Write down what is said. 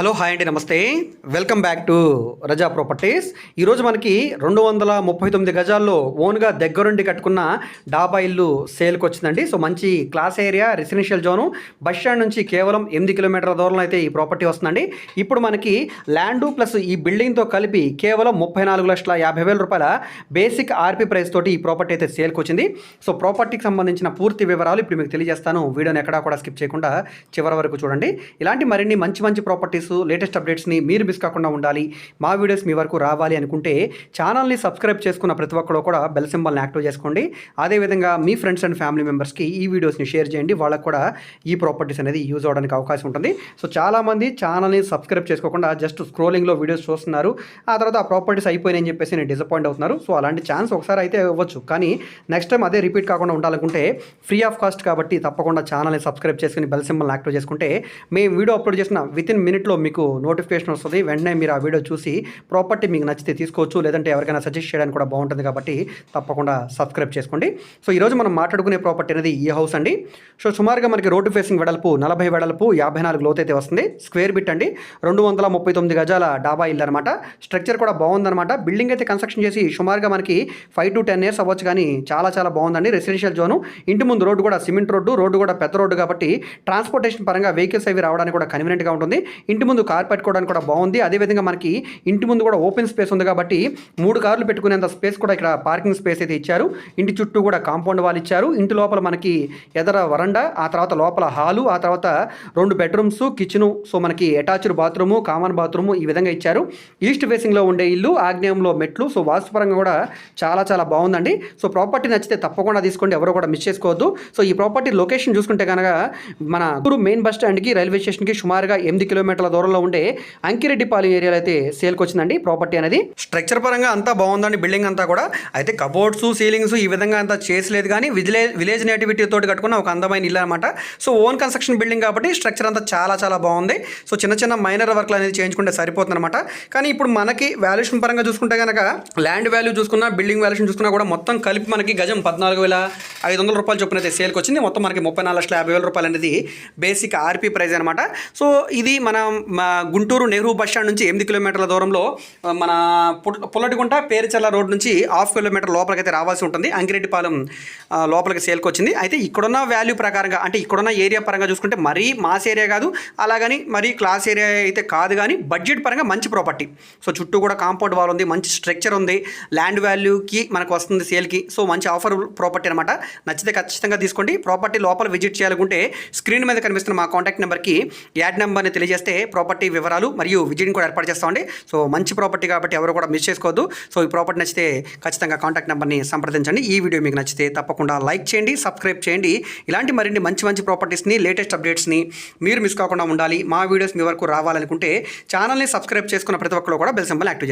Hello hi అండి నమస్తే. Welcome back to Raza properties. ఈరోజు మనకి రెండు వందల ముప్పై తొమ్మిది గజాల్లో ఓన్గా దగ్గరుండి కట్టుకున్న డాబా ఇల్లు సేల్కి వచ్చిందండి. సో మంచి class area residential zone. Bus stand నుంచి కేవలం ఎనిమిది కిలోమీటర్ల దూరంలో అయితే ఈ ప్రాపర్టీ వస్తుందండి. ఇప్పుడు మనకి ల్యాండ్ ప్లస్ ఈ బిల్డింగ్తో కలిపి కేవలం ముప్పై నాలుగు లక్షల యాభై వేల రూపాయల బేసిక్ ఆర్పీ ప్రైస్ తోటి ఈ ప్రాపర్టీ అయితే సేల్కి వచ్చింది. సో ప్రాపర్టీకి సంబంధించిన పూర్తి వివరాలు ఇప్పుడు మీకు తెలియజేస్తాను. వీడియోని ఎక్కడా కూడా స్కిప్ చేయకుండా చివరి వరకు చూడండి. ఇలాంటి మరిన్ని మంచి మంచి ప్రాపర్టీస్ లేటెస్ట్ అప్డేట్స్ని మీరు మిస్ కాకుండా ఉండాలి. మా వీడియోస్ మీ వరకు రావాలి అనుకుంటే ఛానల్ని సబ్స్క్రైబ్ చేసుకున్న ప్రతి ఒక్కరు కూడా బెల్ సింబల్ని యాక్టివ్ చేసుకోండి. అదేవిధంగా మీ ఫ్రెండ్స్ అండ్ ఫ్యామిలీ మెంబర్స్కి ఈ వీడియోస్ని షేర్ చేయండి. వాళ్ళకు కూడా ఈ ప్రాపర్టీస్ అనేది యూజ్ అవడానికి అవకాశం ఉంటుంది. సో చాలామంది ఛానల్ని సబ్స్క్రైబ్ చేసుకోకుండా జస్ట్ స్క్రోలింగ్లో వీడియోస్ చూస్తున్నారు. ఆ తర్వాత ఆ ప్రాపర్టీస్ అయిపోయినాయని చెప్పేసి నేను డిసప్పాయింట్ అవుతున్నారు. సో అలాంటి ఛాన్స్ ఒకసారి అయితే ఇవ్వచ్చు. కానీ నెక్స్ట్ టైం అదే రిపీట్ కాకుండా ఉండాలనుకుంటే ఫ్రీ ఆఫ్ కాస్ట్ కాబట్టి తప్పకుండా ఛానల్ని సబ్స్క్రైబ్ చేసుకుని బెల్ సింబల్ యాక్టివ్ చేసుకుంటే మేము వీడియో అప్లోడ్ చేసిన విత్ ఇన్ మినిట్లో మీకు నోటిఫికేషన్ వస్తుంది. వెంటనే మీరు ఆ వీడియో చూసి ప్రాపర్టీ మీకు నచ్చితే తీసుకోవచ్చు. లేదంటే ఎవరికైనా సజెస్ట్ చేయడానికి కూడా బాగుంటుంది కాబట్టి తప్పకుండా సబ్స్క్రైబ్ చేసుకోండి. సో ఈరోజు మనం మాట్లాడుకునే ప్రాపర్టీ అనేది ఈ హౌస్ అండి. సో సుమారుగా మనకి రోడ్డు ఫేసింగ్ వెడల్పు నలభై వెడల్పు యాభై నాలుగు లోతైతే వస్తుంది. స్క్వేర్ బిట్ అండి. రెండు వందల ముప్పై తొమ్మిది గజాల డాబా ఇల్లు అనమాట స్ట్రక్చర్ కూడా బాగుందనమాట బిల్డింగ్ అయితే కన్స్ట్రక్షన్ చేసి సుమారుగా మనకి ఫైవ్ టు టెన్ ఇయర్స్ అవ్వచ్చు కానీ చాలా చాలా బాగుందండి. రెసిడెన్షియల్ జోను ఇంటి ముందు రోడ్డు కూడా సిమెంట్ రోడ్డు రోడ్డు కూడా పెద్ద రోడ్డు కాబట్టి ట్రాన్స్పోర్టేషన్ పరంగా వెహికల్స్ అవి రావడానికి కూడా కన్వీనియంట్గా ఉంటుంది. ఇంటి ముందు కార్ పెట్టుకోవడానికి కూడా బాగుంది. అదేవిధంగా మనకి ఇంటి ముందు కూడా ఓపెన్ స్పేస్ ఉంది కాబట్టి మూడు కార్లు పెట్టుకునేంత స్పేస్ కూడా ఇక్కడ పార్కింగ్ స్పేస్ అయితే ఇచ్చారు. ఇంటి చుట్టూ కూడా కాంపౌండ్ వాళ్ళు ఇచ్చారు. ఇంటి లోపల మనకి ఎదర వరండా ఆ తర్వాత లోపల హాలు ఆ తర్వాత రెండు బెడ్రూమ్స్ కిచెను సో మనకి అటాచ్డ్ బాత్రూము కామన్ బాత్రూము ఈ విధంగా ఇచ్చారు. ఈస్ట్ ఫేసింగ్లో ఉండే ఇల్లు ఆగ్నేయంలో మెట్లు సో వాస్తుపరంగా కూడా చాలా చాలా బాగుందండి. సో ప్రాపర్టీ నచ్చితే తప్పకుండా తీసుకోండి ఎవరు కూడా మిస్ చేసుకోవద్దు. సో ఈ ప్రాపర్టీ లొకేషన్ చూసుకుంటే కనుక మన గురు మెయిన్ బస్ స్టాండ్కి రైల్వే స్టేషన్కి సుమారుగా ఎనిమిది కిలోమీటర్ల దూరంలో ఉండే అంకిరెడ్డిపాలెం ఏరియాలో అయితే సేల్కి వచ్చిందండి. ప్రాపర్టీ అనేది స్ట్రక్చర్ పరంగా అంతా బాగుందండి బిల్డింగ్ అంతా కూడా. అయితే కబోర్డ్స్ సీలింగ్స్ ఈ విధంగా అంతా చేసలేదు కానీ విలేజ్ విలేజ్ నేటివిటీ తోటి కట్టుకున్న ఒక అందమైన ఇల్లు అనమాట సో ఓన్ కన్స్ట్రక్షన్ బిల్డింగ్ కాబట్టి స్ట్రక్చర్ అంతా చాలా చాలా బాగుంది. సో చిన్న చిన్న మైనర్ వర్క్లు అనేది చేయించుకుంటే సరిపోతుంది అనమాట కానీ ఇప్పుడు మనకి వాల్యుయేషన్ పరంగా చూసుకుంటే కనుక ల్యాండ్ వాల్యూ చూసుకున్నా బిల్డింగ్ వాల్యుయేషన్ చూసుకున్నా కూడా మొత్తం కలిపి మనకి గజం పద్నాలుగు వేల ఐదు వందల రూపాయలు చొప్పున అయితే సేల్కి వచ్చింది. మొత్తం మనకి ముప్పై నాలుగు లక్షల యాభై వేల రూపాయలు అనేది బేసిక్ ఆర్పీ ప్రైజ్ అనమాట సో ఇది మన మా గుంటూరు నెహ్రూ బస్ స్టాండ్ నుంచి ఎనిమిది కిలోమీటర్ల దూరంలో మన పుల్లటిగుంట పేరుచల్ల రోడ్ నుంచి హాఫ్ కిలోమీటర్ లోపలికి అయితే రావాల్సి ఉంటుంది. అంకిరెడ్డిపాలెం లోపలికి సేల్కి వచ్చింది. అయితే ఇక్కడున్న వాల్యూ ప్రకారంగా అంటే ఇక్కడున్న ఏరియా పరంగా చూసుకుంటే మరీ మాస్ ఏరియా కాదు. అలాగని మరీ క్లాస్ ఏరియా అయితే కాదు కానీ బడ్జెట్ పరంగా మంచి ప్రాపర్టీ సో చుట్టూ కూడా కాంపౌండ్ వాల్ ఉంది మంచి స్ట్రక్చర్ ఉంది. ల్యాండ్ వాల్యూకి మనకు వస్తుంది సేల్కి సో మంచి ఆఫర్ ప్రాపర్టీ అనమాట నచ్చితే ఖచ్చితంగా తీసుకోండి. ప్రాపర్టీ లోపల విజిట్ చేయాలనుకుంటే స్క్రీన్ మీద కనిపిస్తున్న మా కాంటాక్ట్ నెంబర్కి యాడ్ నెంబర్ని తెలియజేస్తే ప్రాపర్టీ వివరాలు మరియు విజిట్ని కూడా ఏర్పాటు చేస్తామండి సో మంచి ప్రాపర్టీ కాబట్టి ఎవరు కూడా మిస్ చేసుకోవద్దు. సో ఈ ప్రాపర్టీ నచ్చితే ఖచ్చితంగా కాంటాక్ట్ నెంబర్ని సంప్రదించండి. ఈ వీడియో మీకు నచ్చితే తప్పకుండా లైక్ చేయండి సబ్స్క్రైబ్ చేయండి. ఇలాంటి మరిన్ని మంచి మంచి ప్రాపర్టీస్ని లేటెస్ట్ అప్డేట్స్ని మీరు మిస్ కాకుండా ఉండాలి. మా వీడియోస్ మీ వరకు రావాలనుకుంటే ఛానల్ని సబ్స్క్రైబ్ చేసుకున్న ప్రతి ఒక్కరు కూడా బెల్ సింబల్ యాక్టివ్